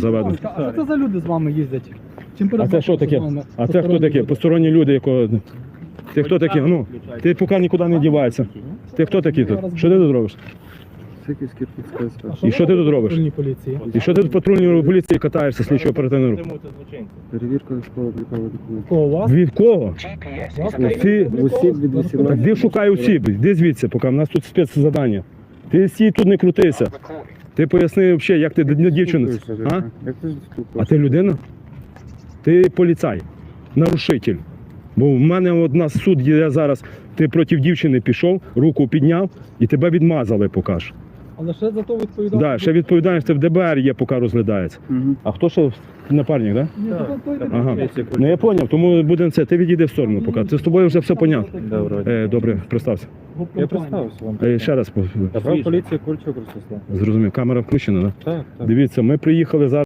заведено. А що це за люди з вами їздять? Чим А це що таке? А це хто таке? Посторонні люди, якого. Ти хто такий? Ну, ти поки нікуди не діваєшся. Ти хто такий тут? Що ти тут робиш? І що ти тут робиш? поліції? І що ти тут в патрульній поліції катаєшся, слідчо оперативного руху? Перевірка військово-облікових документів. Кого у вас? Від кого? Вас? Усі, від 18 так де шукай осіб? Де звідси, поки в нас тут спецзадання. Ти стій тут не крутися. Ти поясни взагалі, як ти до дівчини. А? Як ти А ти людина? Ти поліцай, нарушитель. Бо в мене от нас суд є зараз. Ти проти дівчини пішов, руку підняв і тебе відмазали покаж. Але ще за то відповідав. Да, ще відповідальність в ДБР є, поки розглядається. Угу. А хто ще напарник, так? То- то Ага. Ну я зрозумів, тому будемо це. Ти відійди в сторону поки. Це з тобою вже все понятно. Добре. Е, добре, представся. Я компанія. представився вам. Е, ще раз по- поліція поліції Кольчук Ростислав. зрозумів. Камера включена, так? Так, так. Дивіться, ми приїхали зараз.